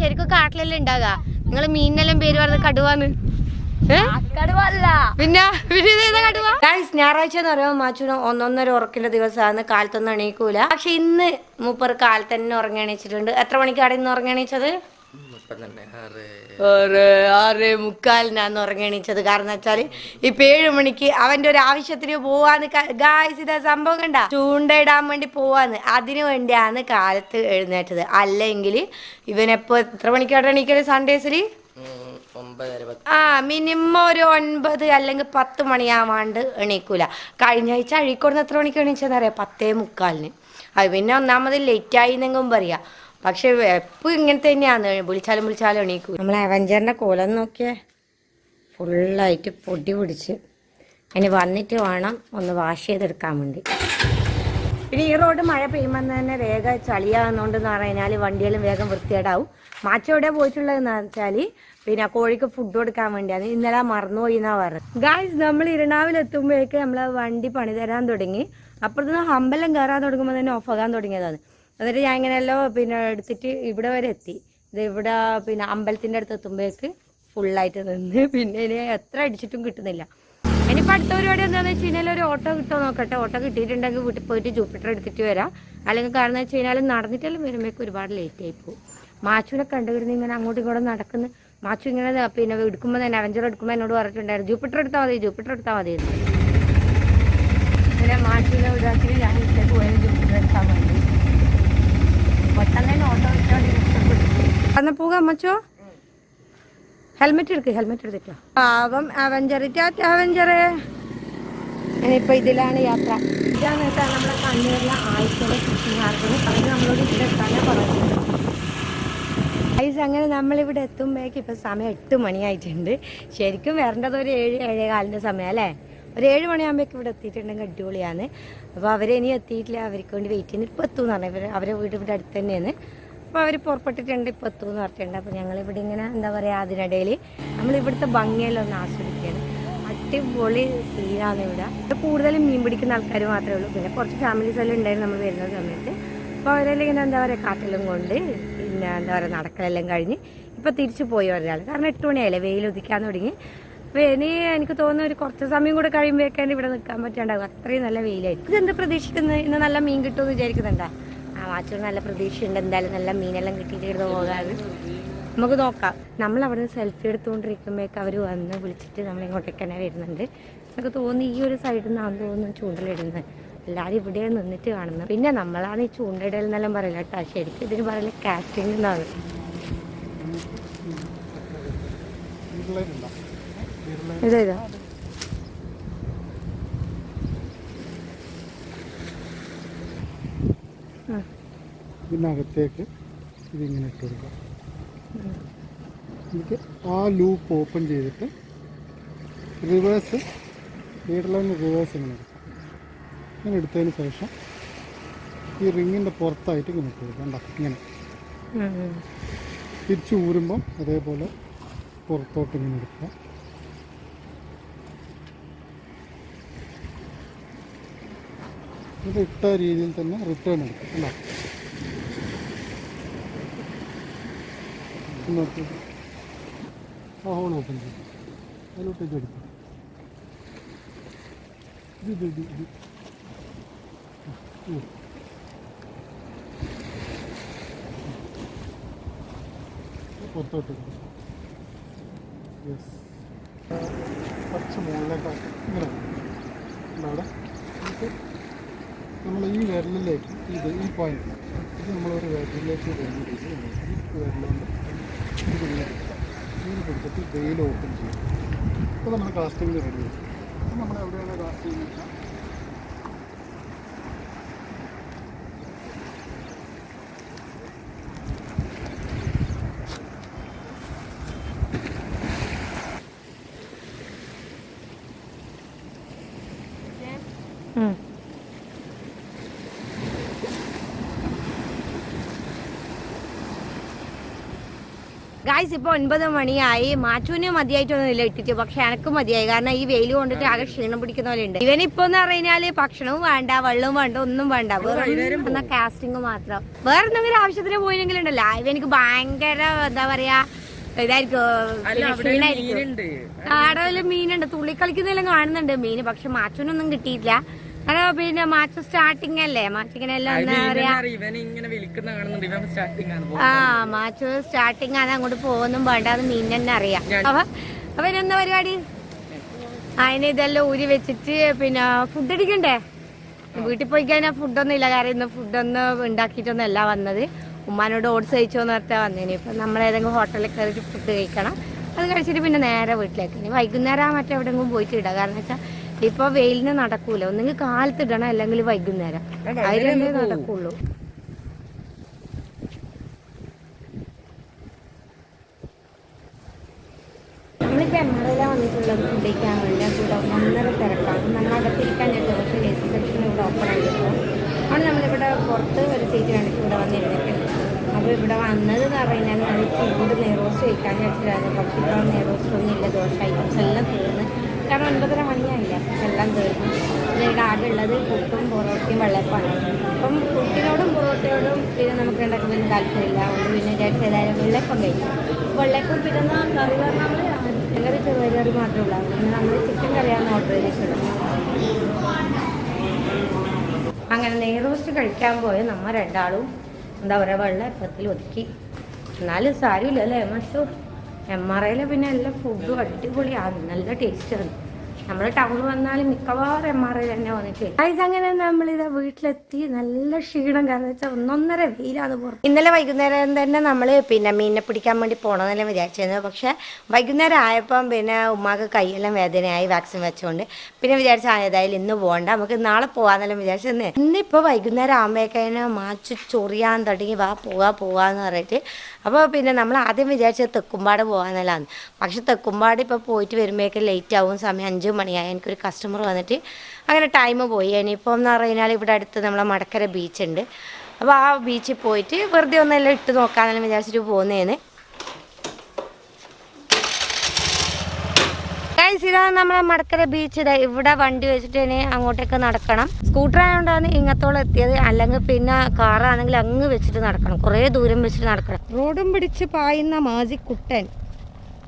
ശരിക്കും കാട്ടിലെല്ലാം ഉണ്ടാകാ നിങ്ങൾ മീനിനെല്ലാം പേര് പറഞ്ഞ കടുവാന്ന് പിന്നെ ഗൈസ് ഞായറാഴ്ച എന്ന് പറയുമ്പോൾ മാച്ചുന് ഒന്നൊന്നര ഉറക്കിന്റെ ദിവസമാണ് കാലത്തൊന്നും എണീക്കൂല. പക്ഷെ ഇന്ന് മൂപ്പർ കാലത്തന്നെ ഉറങ്ങി എണീച്ചിട്ടുണ്ട്. എത്ര മണിക്കാണ് ഇന്ന് ഉറങ്ങി എണീച്ചത്? ആറ് ആറ് മുക്കാലിനാന്ന് ഉറങ്ങി എണീച്ചത് കാരണം വെച്ചാൽ ഇപ്പൊ ഏഴ് മണിക്ക് അവന്റെ ഒരു ആവശ്യത്തിന് പോവാന്ന് ഗായ്സ് ഇതാ സംഭവം കണ്ട? ചൂണ്ടയിടാൻ വേണ്ടി പോവാന്ന്. അതിനു വേണ്ടിയാണ് കാലത്ത് എഴുന്നേറ്റത്. അല്ലെങ്കിൽ ഇവനെപ്പോ എത്ര മണിക്കാണ് എണീക്കൽ സൺഡേസിൽ ആ മിനിമം ഒരു ഒൻപത് അല്ലെങ്കിൽ പത്ത് മണിയാവാണ്ട് എണീക്കൂല. കഴിഞ്ഞ ആഴ്ച അഴീക്കോടുന്ന് എത്ര മണിക്ക് എണീച്ചെന്നറിയാം? പത്തേ മുക്കാലിന്. അത് പിന്നെ ഒന്നാമത് ലേറ്റ് ആയി എന്നെങ്കിലും പറയാം. പക്ഷെ വെപ്പ് ഇങ്ങനെ തന്നെയാണ്. വിളിച്ചാലും വിളിച്ചാലും എണീക്കൂ. നമ്മൾ അവഞ്ചറിന്റെ കോലം നോക്കിയേ. ഫുള്ളായിട്ട് പൊടി പിടിച്ച്. അതിന് വന്നിട്ട് വേണം ഒന്ന് വാഷ് ചെയ്തെടുക്കാൻ വേണ്ടി. പിന്നെ ഈ റോഡ് മഴ പെയ്യുമ്പോൾ തന്നെ വേഗം ചളിയാകുന്നോണ്ടെന്ന് പറഞ്ഞാൽ വണ്ടിയെല്ലാം വേഗം വൃത്തികേടാവും. മാച്ച എവിടെ പോയിട്ടുള്ളതെന്ന് വെച്ചാൽ പിന്നെ കോഴിക്ക് ഫുഡ് കൊടുക്കാൻ വേണ്ടിയാണ്. ഇന്നലെ മറന്നുപോയി എന്നാ പറഞ്ഞത്. ഗായ്സ് നമ്മൾ ഇരണാവിൽ എത്തുമ്പോഴേക്ക് നമ്മൾ വണ്ടി പണി തരാൻ തുടങ്ങി. അപ്പുറത്തുനിന്ന് ഹമ്പലം കയറാൻ തുടങ്ങുമ്പോൾ തന്നെ ഓഫാകാൻ തുടങ്ങിയതാണ്. എന്നിട്ട് ഞാൻ ഇങ്ങനെയല്ലോ പിന്നെ എടുത്തിട്ട് ഇവിടെ വരെ എത്തി. ഇത് ഇവിടെ പിന്നെ അമ്പലത്തിന്റെ അടുത്ത് എത്തുമ്പോഴേക്ക് ഫുള്ളായിട്ട് നിന്ന് പിന്നെ ഇനി എത്ര അടിച്ചിട്ടും കിട്ടുന്നില്ല. ഇനിയിപ്പോൾ അടുത്ത പരിപാടി എന്താണെന്ന് വെച്ച് കഴിഞ്ഞാൽ ഒരു ഓട്ടോ കിട്ടുമോ നോക്കട്ടെ. ഓട്ടോ കിട്ടിയിട്ടുണ്ടെങ്കിൽ വീട്ടിൽ പോയിട്ട് ജൂപ്പിറ്റർ എടുത്തിട്ട് വരാം. അല്ലെങ്കിൽ കാരണം വെച്ച് കഴിഞ്ഞാൽ നടന്നിട്ടെല്ലാം വരുമ്പോഴേക്ക് ഒരുപാട് ലേറ്റ് ആയി പോകും. മാച്ചുവിനെ കണ്ടുവരുന്ന ഇങ്ങനെ അങ്ങോട്ടും ഇങ്ങോട്ടും നടക്കുന്നു. മാച്ചു ഇങ്ങനെ പിന്നെ എടുക്കുമ്പോൾ തന്നെ അവഞ്ചർ എടുക്കുമ്പോൾ എന്നോട് പറഞ്ഞിട്ടുണ്ടായിരുന്നു ജൂപ്പിറ്റർ എടുത്താൽ മതി ജൂപ്പിറ്റർ എടുത്താൽ മതി. പിന്നെ മാച്ചുവിനെ ഒഴിവാക്കി ഞാൻ പോയത് ജൂപ്പിറ്റർ എടുത്താൽ മതി. പോകാം അമ്മച്ചോ? ഹെൽമെറ്റ് എടുക്ക് ഹെൽമെറ്റ് എടുത്തിട്ടോ? പാവം അവഞ്ചർ ടാറ്റ അവഞ്ചറ് ഇനിയിപ്പോ ഇതിലാണ് യാത്ര. ഇതാന്ന് വെച്ചാൽ നമ്മുടെ കണ്ണൂരിലെ ആഴ്ചയിലെ കൃഷിമാർക്കും അവർ നമ്മളോട് ഇവിടെ എത്താനേ പറയുന്നത് ഐസ് അങ്ങനെ നമ്മളിവിടെ എത്തുമ്പോഴേക്ക് ഇപ്പൊ സമയം എട്ട് മണിയായിട്ടുണ്ട്. ശരിക്കും വരേണ്ടത് ഒരു ഏഴ് ഏഴേ കാലിന്റെ സമയം അല്ലേ? ഒരു ഏഴ് മണിയാകുമ്പോഴേക്ക് ഇവിടെ എത്തിയിട്ടുണ്ടെങ്കിൽ അടിപൊളിയാണ്. അപ്പോൾ അവരിനി എത്തിയിട്ടില്ല. അവർക്ക് വേണ്ടി വെയിറ്റ് ചെയ്യുന്നു. ഇപ്പോൾ എത്തും എന്ന് പറഞ്ഞു. ഇവർ അവരെ വീട് ഇവിടെ അടുത്ത് തന്നെയാണ്. അപ്പോൾ അവർ പുറപ്പെട്ടിട്ടുണ്ട്. ഇപ്പോൾ എത്തും എന്ന് പറഞ്ഞിട്ടുണ്ട് അപ്പോൾ ഞങ്ങളിവിടെ ഇങ്ങനെ എന്താ പറയുക അതിനിടയിൽ നമ്മൾ ഇവിടുത്തെ ഭംഗിയെല്ലാം ഒന്ന് ആസ്വദിക്കുകയാണ്. അടിപൊളി സീനാണ് ഇവിടെ. കൂടുതലും മീൻ പിടിക്കുന്ന ആൾക്കാർ മാത്രമേ ഉള്ളൂ. പിന്നെ കുറച്ച് ഫാമിലീസ് എല്ലാം ഉണ്ടായിരുന്നു നമ്മൾ വരുന്ന സമയത്ത്. അപ്പോൾ അവരെല്ലാം ഇങ്ങനെ എന്താ പറയുക കാറ്റെല്ലാം കൊണ്ട് പിന്നെ എന്താ പറയുക നടക്കലെല്ലാം കഴിഞ്ഞ് ഇപ്പോൾ തിരിച്ചു പോയി ഒരാൾ കാരണം എട്ട് മണിയായില്ലേ വെയിൽ ഉദിക്കാൻ തുടങ്ങി. അപ്പോൾ ഇനി എനിക്ക് തോന്നുന്നു ഒരു കുറച്ച് സമയം കൂടെ കഴിയുമ്പോഴേക്കാണ് ഇവിടെ നിൽക്കാൻ പറ്റാണ്ടാവും അത്രയും നല്ല വെയിലായിരിക്കും. ഇതെന്താ പ്രതീക്ഷിക്കുന്നത്? ഇന്ന് നല്ല മീൻ കിട്ടുമെന്ന് വിചാരിക്കുന്നുണ്ടാ? ആ വാച്ചൂർ നല്ല പ്രതീക്ഷയുണ്ട്. എന്തായാലും നല്ല മീനെല്ലാം കിട്ടിയിട്ട് ഇവിടെ പോകാതെ നമുക്ക് നോക്കാം. നമ്മൾ അവിടെ നിന്ന് സെൽഫി എടുത്തുകൊണ്ടിരിക്കുമ്പോഴേക്ക് അവർ വന്ന് വിളിച്ചിട്ട് നമ്മൾ ഇങ്ങോട്ടേക്ക് തന്നെ വരുന്നുണ്ട്. നമുക്ക് തോന്നി ഈ ഒരു സൈഡിൽ നിന്നാണ് തോന്നുന്നു ചൂണ്ടലിടുന്നത്. എല്ലാവരും ഇവിടെ നിന്നിട്ട് കാണുന്നത്. പിന്നെ നമ്മളാണ് ഈ ചൂണ്ടയിടൽ എന്നെല്ലാം പറയില്ല കേട്ടോ. ശരിക്കും ഇതിന് പറയില്ല കാസ്റ്റിംഗ് എന്നാണ് ഇതാ ഇതാ ഇതിനകത്തേക്ക് ഇതിങ്ങനെ ഇട്ട് കൊടുക്കുക. എന്നിട്ട് ആ ലൂപ്പ് ഓപ്പൺ ചെയ്തിട്ട് റിവേഴ്സ് ലീഡറിലൊന്ന് റിവേഴ്സ് ഇങ്ങനെ എടുക്കാം ഇങ്ങനെ എടുത്തതിന് ശേഷം ഈ റിങ്ങിന്റെ പുറത്തായിട്ട് ഇങ്ങനെ ഇട്ട് കൊടുക്കുക. കണ്ടോ? ഇങ്ങനെ. തിരിച്ച് ഊരുമ്പം അതേപോലെ പുറത്തോട്ട് ഇങ്ങനെ എടുക്കുക. ഇത് ഇട്ട രീതിയിൽ തന്നെ റിട്ടേൺ എടുക്കും അല്ല? ആ ഹോൾ ഓപ്പൺ അതിലോട്ടേക്ക് എടുക്കും. ഇത് ഇത് ഇത് പുറത്തോട്ട് യെസ് കുറച്ച് മുകളിലേക്കാക്കി ഇങ്ങനെ. അവിടെ. എന്നിട്ട് നമ്മൾ ഈ വിരലിലേക്ക് ഇത് ഈ പോയിന്റ് ഇത് നമ്മളൊരു വിരലിലേക്ക് കൊണ്ടുപോയിട്ട് ഈ വിരലുകൊണ്ട് പിടിച്ചിട്ട് വെയിൽ ഓപ്പൺ ചെയ്യും. ഇപ്പോൾ നമ്മൾ കാസ്റ്റിംഗ് റെഡി അപ്പോൾ നമ്മൾ എവിടെയാണ് കാസ്റ്റ് ചെയ്യുന്നത് വെച്ചാൽ ഗായ്സ് ഇപ്പൊ ഒൻപത് മണിയായി. മാച്ചുവിന് മതിയായിട്ടൊന്നുമില്ല ഇട്ടിട്ട്. പക്ഷെ എനക്ക് മതിയായി. കാരണം ഈ വെയിൽ കൊണ്ടിട്ട് ആകെ ക്ഷീണം പിടിക്കുന്ന പോലെ ഉണ്ട് ഇവനിപ്പോ എന്ന് പറഞ്ഞാൽ ഭക്ഷണവും വേണ്ട വെള്ളവും വേണ്ട ഒന്നും വേണ്ട. വേറെ കാസ്റ്റിംഗ് മാത്രം. വേറെ എന്തെങ്കിലും ആവശ്യത്തിന് പോയില്ലെങ്കിലുണ്ടല്ലോ. ഇവനിക്ക് ഭയങ്കര എന്താ പറയാ ഇതായിരിക്കും. കാടയിൽ മീനുണ്ട്. തുള്ളി കാണുന്നുണ്ട് മീന്. പക്ഷെ മാച്ചുനൊന്നും കിട്ടിയില്ല കാരണം പിന്നെ മാച്ച് സ്റ്റാർട്ടിങ് അല്ലേ? മാച്ചിങ്ങനെ എല്ലാം എന്താ പറയാ സ്റ്റാർട്ടിംഗ് ആ മാച്ച് സ്റ്റാർട്ടിങ് ആണ്. അങ്ങോട്ട് പോകുന്നും വേണ്ട. അത് മീൻ തന്നെ അറിയാം. അപ്പൊ എന്താ പരിപാടി? അതിന് ഇതെല്ലാം ഊരി വെച്ചിട്ട് പിന്നെ ഫുഡ് അടിക്കണ്ടേ? വീട്ടിൽ പോയി കഴിഞ്ഞാൽ ഫുഡൊന്നും ഇല്ല. കാര്യം ഇന്ന് ഫുഡൊന്നും ഉണ്ടാക്കിയിട്ടൊന്നും അല്ല വന്നത്. ഉമ്മാനോട് ഓട്സ് കഴിച്ചോന്ന് പറഞ്ഞാൽ വന്നേനെ ഇപ്പം നമ്മൾ ഏതെങ്കിലും ഹോട്ടലിൽ കയറിയിട്ട് ഫുഡ് കഴിക്കണം. അത് കഴിച്ചിട്ട് പിന്നെ നേരെ വീട്ടിലേക്ക്. ഇനി വൈകുന്നേരം ആ മറ്റെവിടെയെങ്കിലും പോയിട്ട് ഇടാം. കാരണം വെച്ചാൽ ഇപ്പൊ വെയിലിന് നടക്കൂല. ഒന്നെങ്കിൽ കാലത്ത് ഇടണം അല്ലെങ്കിൽ വൈകുന്നേരം. അതിലേ നടക്കുള്ളൂ. വന്നിട്ടുള്ളത് ഫുഡ് കഴിക്കാൻ വേണ്ടി കൂടെ ഒന്നര തിരക്കാണ് നമ്മൾ അകത്തിരിക്കാൻ ചേച്ചത് പക്ഷേ എ സി സെക്ഷൻ ഇവിടെ ഓപ്പൺ ആയിരിക്കും അതുകൊണ്ട് നമ്മളിവിടെ പുറത്ത് ഒരു സീറ്റ് കണ്ടിട്ട് ഇവിടെ വന്നിരുന്നിട്ടുണ്ട് അപ്പോൾ ഇവിടെ വന്നത് എന്ന് പറഞ്ഞാൽ നമ്മൾ ചൂട് നെയ്റോസ്റ്റ് കഴിക്കാൻ വെച്ചിട്ടായിരുന്നു പക്ഷേ ഇപ്പോൾ നെയ്റോസ്റ്റ് ഒന്നും ഇല്ല ദോശ ഐറ്റംസ് എല്ലാം തീർന്ന്. ഒൻപതര മണിയായില്ല? എല്ലാം തീർന്നു ഇവിടെ ആകെ ഉള്ളത് പുട്ടും പൊറോട്ടയും വെള്ളപ്പാണ് അപ്പം പുട്ടിനോടും പൊറോട്ടയോടും പിന്നെ നമുക്ക് ഉണ്ടാക്കുന്ന വലിയ താല്പര്യമില്ല. അതുകൊണ്ട് പിന്നെ വിചാരിച്ച ഏതായാലും വെള്ളപ്പം കഴിക്കും. വെള്ളപ്പം പിന്നെ കറി പറഞ്ഞാൽ കറി ചെറുകറി കറി മാത്രമേ ഉള്ളൂ. പിന്നെ നമ്മൾ ചിക്കൻ കറിയാണ് ഓർഡർ ചെയ്തിട്ടുള്ളത്. അങ്ങനെ നെയ്റോസ്റ്റ് കഴിക്കാൻ പോയ നമ്മൾ രണ്ടാളും എന്താ പറയുക വെള്ളപ്പത്തിൽ ഒതുക്കി. എന്നാലും സാരമില്ല അല്ലേ? മസു എം ആർ ഐയിലെ പിന്നെ എല്ലാ ഫുഡും അടിപൊളിയാണ് നല്ല ടേസ്റ്റാണ് നമ്മൾ ടൗണിൽ വന്നാൽ മിക്കവാറും എം ആർ ഐ തന്നെ വന്നിട്ട്. ഗൈസ് അങ്ങനെ നമ്മളിതാ വീട്ടിലെത്തി. നല്ല ക്ഷീണം. കാരണം വെച്ചാൽ ഒന്നൊന്നര വെയിലാണ് പുറത്ത്. ഇന്നലെ വൈകുന്നേരം തന്നെ നമ്മൾ പിന്നെ മീനിനെ പിടിക്കാൻ വേണ്ടി പോകണമെന്നെല്ലാം വിചാരിച്ചിരുന്നു പക്ഷേ വൈകുന്നേരം ആയപ്പം പിന്നെ ഉമ്മാക്ക് കൈയെല്ലാം വേദനയായി വാക്സിൻ വെച്ചുകൊണ്ട് പിന്നെ വിചാരിച്ച ഏതായാലും ഇന്ന് പോകണ്ട നമുക്ക് നാളെ പോകാന്നെല്ലാം വിചാരിച്ചത് ഇന്നിപ്പോൾ വൈകുന്നേരം ആകുമ്പോഴേക്കതിനെ മാച്ച് ചൊറിയാൻ തുടങ്ങി. വാ പോവാ പോവാന്ന് പറഞ്ഞിട്ട്. അപ്പോൾ പിന്നെ നമ്മൾ ആദ്യം വിചാരിച്ചത് തെക്കുംപാട് പോകാന്നല്ലാന്ന് പക്ഷെ തെക്കുംപാട് ഇപ്പോൾ പോയിട്ട് വരുമ്പോഴേക്കും ലേറ്റ് ആവും. സമയം അഞ്ച് മണിയായി. എനിക്കൊരു കസ്റ്റമർ വന്നിട്ട് അങ്ങനെ ടൈം പോയി. ഇനിയിപ്പോൾ എന്ന് പറഞ്ഞാൽ ഇവിടെ അടുത്ത് നമ്മളെ മടക്കര ബീച്ചുണ്ട് അപ്പോൾ ആ ബീച്ചിൽ പോയിട്ട് വെറുതെ ഒന്നെല്ലാം ഇട്ട് നോക്കാമെന്നെല്ലാം വിചാരിച്ചിട്ട് പോകുന്നതാണ് ഇതാണ് നമ്മളെ മടക്കര ബീച്ച് ഇതാ ഇവിടെ വണ്ടി വെച്ചിട്ട് ഇനി അങ്ങോട്ടേക്ക് നടക്കണം. സ്കൂട്ടർ ആയതുകൊണ്ടാണ് ഇങ്ങത്തോളം എത്തിയത്. അല്ലെങ്കിൽ പിന്നെ കാറാണെങ്കിൽ അങ്ങ് വെച്ചിട്ട് നടക്കണം. കുറേ ദൂരം വെച്ചിട്ട് നടക്കണം. റോഡും പിടിച്ച് പായുന്ന മാജി കുട്ടൻ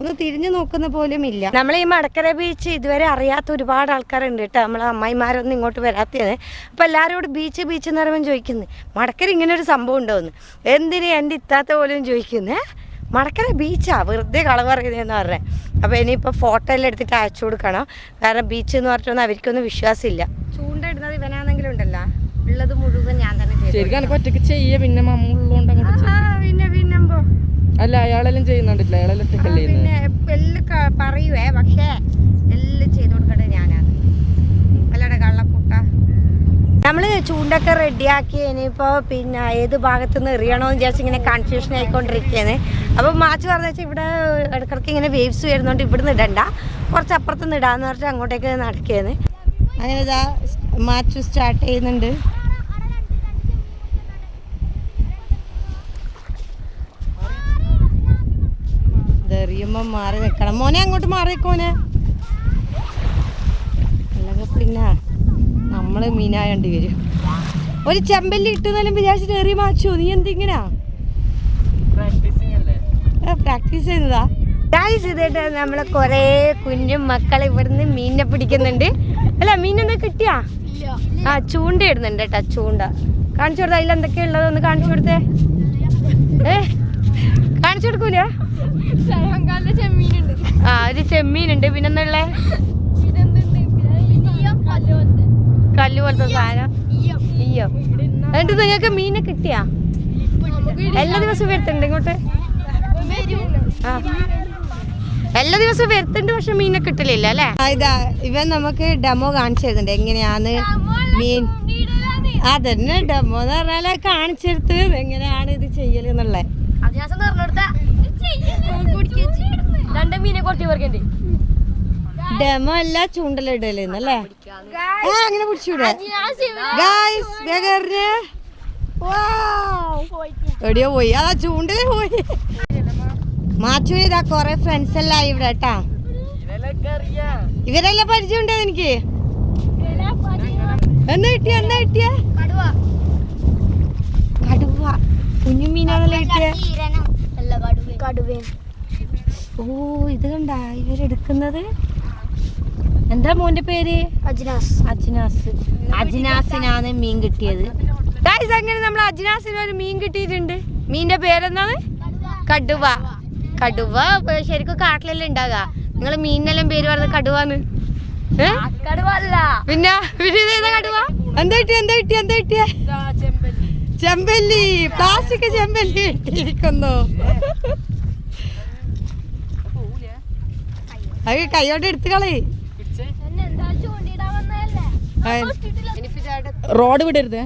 ഒന്ന് തിരിഞ്ഞു നോക്കുന്ന പോലും ഇല്ല. നമ്മൾ ഈ മടക്കര ബീച്ച് ഇതുവരെ അറിയാത്ത ഒരുപാട് ആൾക്കാരുണ്ട് കേട്ടോ. നമ്മളെ അമ്മായിമാരൊന്നും ഇങ്ങോട്ട് വരാത്തത്. അപ്പോൾ എല്ലാവരോടും ബീച്ച് ബീച്ച് എന്ന് പറയുമ്പോൾ ചോദിക്കുന്നത് മടക്കര ഇങ്ങനെ ഒരു സംഭവം ഉണ്ടോന്ന് എന്തിന് എന്റെ ഇത്താത്ത പോലും ചോദിക്കുന്നേ മടക്കര ബീച്ചാ വെറുതെ കള പറയുന്നതെന്ന് പറഞ്ഞത് അപ്പോൾ ഇനിയിപ്പോൾ ഫോട്ടോ എല്ലാം എടുത്തിട്ട് അയച്ചു കൊടുക്കണം. കാരണം ബീച്ച് എന്ന് പറഞ്ഞിട്ടൊന്നും അവർക്കൊന്നും വിശ്വാസമില്ല. ചൂണ്ട ഇടുന്നത് ഇവനാണെങ്കിലും ഉണ്ടല്ലോ. ഉള്ളത് മുഴുവൻ ഞാൻ തന്നെ ചെയ്തു ശരിക്കും എനിക്ക് ഒറ്റയ്ക്ക് ചെയ്യ പിന്നെ മമ്മുള്ളോണ്ട് അങ്ങോട്ട് ചെയ്യ. ആ, പിന്നെ പിന്നെമ്പോ അല്ല അയാളെല്ലാം ചെയ്യുന്നുണ്ടല്ല. അയാളെല്ലാം പിന്നെ എല്ലാം പറയുവേ പക്ഷേ എല്ലാം ചെയ്തു കൊടുക്കട്ടെ ഞാനാണ്. അല്ലടെ കള്ളപ്പുട്ട. നമ്മൾ ചൂണ്ടൊക്കെ റെഡിയാക്കി ഇനിയിപ്പോ പിന്നെ ഏത് ഭാഗത്ത് നിന്ന് എറിയണോന്ന് വിചാരിച്ച് ഇങ്ങനെ കൺഫ്യൂഷൻ ആയിക്കൊണ്ടിരിക്കുകയാണ് അപ്പൊ മാച്ച് പറഞ്ഞ വെച്ചാൽ ഇവിടെ ഇടക്കിടക്ക് ഇങ്ങനെ വേവ്സ് വരുന്നോണ്ട് ഇവിടുന്ന് ഇടണ്ട. കുറച്ച് അപ്പുറത്ത് നിന്ന് ഇടാന്ന് പറഞ്ഞിട്ട് അങ്ങോട്ടേക്ക് നടക്കുകയാണ്. അങ്ങനെ ഇതാ മാച്ച് സ്റ്റാർട്ട് ചെയ്യുന്നുണ്ട്. ഇതെറിയുമ്പോ മാറി നിൽക്കണം മോനെ അങ്ങോട്ട് മാറിക്കോനെ. അല്ലെങ്കിൽ പിന്നെ നമ്മൾ മീനായണ്ടി വരും. ഒരു ചെമ്പല്ലി ഇട്ടുന്നാലും വിചാരിച്ചിട്ട് എറി മാച്ചു. നീ എന്തിങ്ങനാ? പ്രാക്ടീസിങ് അല്ലേ പ്രാക്ടീസ് ചെയ്യുന്നതാ? ഗായ്സ് ഇതേട്ട് നമ്മളെ കൊറേ കുഞ്ഞു മക്കൾ ഇവിടുന്ന് മീനിനെ പിടിക്കുന്നുണ്ട്. അല്ല മീനെന്താ കിട്ടിയാ? ആ ചൂണ്ട ഇടുന്നുണ്ട് കേട്ടാ ചൂണ്ട. കാണിച്ചു കൊടുത്ത അതിൽ എന്തൊക്കെയാ ഉള്ളതൊന്ന് കാണിച്ചു കൊടുത്തേ? ഏ കാണിച്ചു കൊടുക്കൂല? ആ ഒരു ചെമ്മീനുണ്ട്. പിന്നെന്നുള്ള കല്ല് പോലത്തെ സാധനം. അയ്യോ എന്നിട്ട് നിങ്ങൾക്ക് മീനെ കിട്ടിയാ? എല്ലാ ദിവസവും വരുത്തുണ്ട് ഇങ്ങോട്ട്? ആ. എല്ലാ ദിവസവും വരുത്തുണ്ട് പക്ഷെ മീനെ കിട്ടലില്ല അല്ലേ? ഇതാ ഇവൻ നമുക്ക് ഡെമോ കാണിച്ചു തരുന്നുണ്ട്. എങ്ങനെയാന്ന് മീൻ അതന്നെ ഡെമോ എന്ന് പറഞ്ഞാൽ കാണിച്ചെടുത്ത് എങ്ങനെയാണ് ഇത് ചെയ്യൽ എന്നുള്ളത് രണ്ട് മീനെ കൊട്ടി പറക്കണ്ടേ ഡെമോ അല്ല? ചൂണ്ടലിടലെന്നല്ലേ ആ അങ്ങനെ പിടിച്ചൂടെ? ഗായ്സ് വേഗം എറിഞ്ഞ്. Wow. എവിടെയോ പോയി. അതാ ചൂണ്ടലേ പോയി. മാച്ചുവിന് ഇതാ കൊറേ ഫ്രണ്ട്സ് എല്ലാം ഇവിടെ കേട്ടാ ഇവരെല്ലാം പരിചയമുണ്ടോ എനിക്ക് എന്താ കിട്ടിയ എന്താ കിട്ടിയ? കടുവ. കുഞ്ഞു മീനാണല്ലോ കിട്ടിയ? ഓ ഇത് കണ്ട ഇവരെടുക്കുന്നത് എന്താ മോന്റെ പേര്? അജ്നാസ്. അജ്നാസ്. അജ്നാസിനാണ് മീൻ കിട്ടിയത്. ഗായ്സ് അങ്ങനെ നമ്മൾ അജ്നാസിന് ഒരു മീൻ കിട്ടിയിട്ടുണ്ട്. മീന്റെ പേരെന്താണ്? കടുവ. കടുവ ശരിക്കും കാട്ടിലെല്ലാം ഉണ്ടാക നിങ്ങൾ മീനിനെല്ലാം പേര് പറഞ്ഞ കടുവാന്ന്. പിന്നെ പിന്നെ കടുവ? എന്താ കിട്ടിയ എന്താ കിട്ടിയ എന്താ കിട്ടിയ? ചെമ്പല്ലി പ്ലാസ്റ്റിക് ചെമ്പല്ലി ഇട്ടിരിക്കുന്നു. അത് കൈയോട്ട് എടുത്തു കളി റോഡ് വിടരുത്.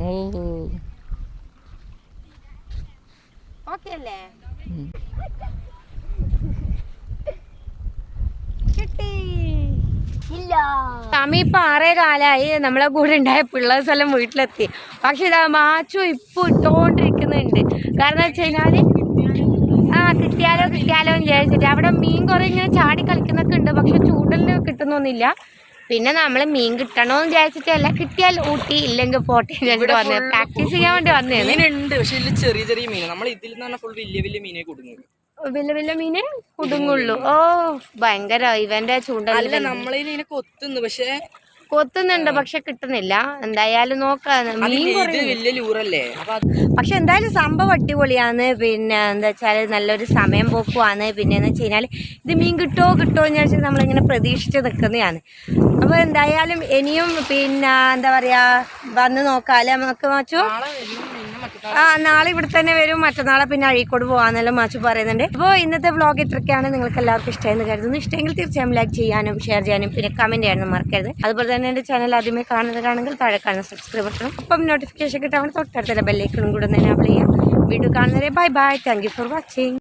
ഓ. ഓക്കെ അല്ലേ? സമയം ഇപ്പൊ ആറേ കാലായി. നമ്മളെ കൂടെ ഉണ്ടായ പിള്ളേഴ്സ് എല്ലാം വീട്ടിലെത്തി. പക്ഷെ ഇതാ മാച്ചു ഇപ്പൊ ഇട്ടോണ്ടിരിക്കുന്നുണ്ട്. കാരണം വെച്ച് കഴിഞ്ഞാൽ കിട്ടിയാലോ കിട്ടിയാലോ എന്ന് വിചാരിച്ചിട്ട്. അവിടെ മീൻ കുറെ ഇങ്ങനെ ചാടി കളിക്കുന്നൊക്കെ ഉണ്ട് പക്ഷെ ചൂടലിന് കിട്ടുന്നൊന്നുമില്ല. പിന്നെ നമ്മൾ മീൻ കിട്ടണോന്ന് വിചാരിച്ചിട്ടല്ല കിട്ടിയാൽ ഊട്ടി ഇല്ലെങ്കിൽ പോട്ടെ പ്രാക്ടീസ് ചെയ്യാൻ വേണ്ടി വന്നേ മീനുണ്ട് പക്ഷെ ചെറിയ ചെറിയ മീൻ നമ്മൾ ഇതിൽ നിന്ന് ഫുൾ വലിയ വലിയ മീനെ കൊടുക്കുന്നത് വലിയ വലിയ മീന് കുടുങ്ങുള്ളൂ. ഓ ഭയങ്കര ഇവന്റെ അല്ല നമ്മളിങ്ങനെ കൊത്തുന്നു പക്ഷെ കൊത്തുന്നുണ്ട് പക്ഷെ കിട്ടുന്നില്ല. എന്തായാലും നോക്കാം മീൻ പക്ഷെ എന്തായാലും സംഭവം അടിപൊളിയാണ്. പിന്നെ എന്താ വെച്ചാൽ നല്ലൊരു സമയം പോക്കുവാണ്. പിന്നെ എന്ന് വെച്ച് കഴിഞ്ഞാൽ ഇത് മീൻ കിട്ടോ കിട്ടോ എന്ന് വെച്ചാൽ നമ്മളിങ്ങനെ പ്രതീക്ഷിച്ച് നിൽക്കുന്നതാണ് അപ്പോൾ എന്തായാലും ഇനിയും പിന്നെ എന്താ പറയാ വന്ന് നോക്കാല്ലേ നമുക്ക് മാച്ചു? ആ നാളെ ഇവിടെ തന്നെ വരും. മറ്റന്നാളെ പിന്നെ അഴീക്കോട് പോകാന്നെല്ലാം മാച്ചു പറയുന്നുണ്ട്. അപ്പോൾ ഇന്നത്തെ വ്ളോഗ് ഇത്രയ്ക്കാണ്. നിങ്ങൾക്ക് എല്ലാവർക്കും ഇഷ്ടമെന്ന് കരുതുന്നു. ഇഷ്ടമെങ്കിൽ തീർച്ചയായും ലൈക്ക് ചെയ്യാനും ഷെയർ ചെയ്യാനും പിന്നെ കമന്റ് ചെയ്യാനും മറക്കരുത്. അതുപോലെ തന്നെ എന്റെ ചാനൽ ആദ്യമേ കാണുന്നതാണെങ്കിൽ താഴെ കാണുന്ന സബ്സ്ക്രൈബ് ബട്ടൺ അപ്പം നോട്ടിഫിക്കേഷൻ കിട്ടാൻ തൊട്ടടുത്തുള്ള ബെല്ലൈക്കണും കൂടെ തന്നെ അപ്ലൈ ചെയ്യാം. വീഡിയോ കാണുന്നവരെ bye bye thank for watching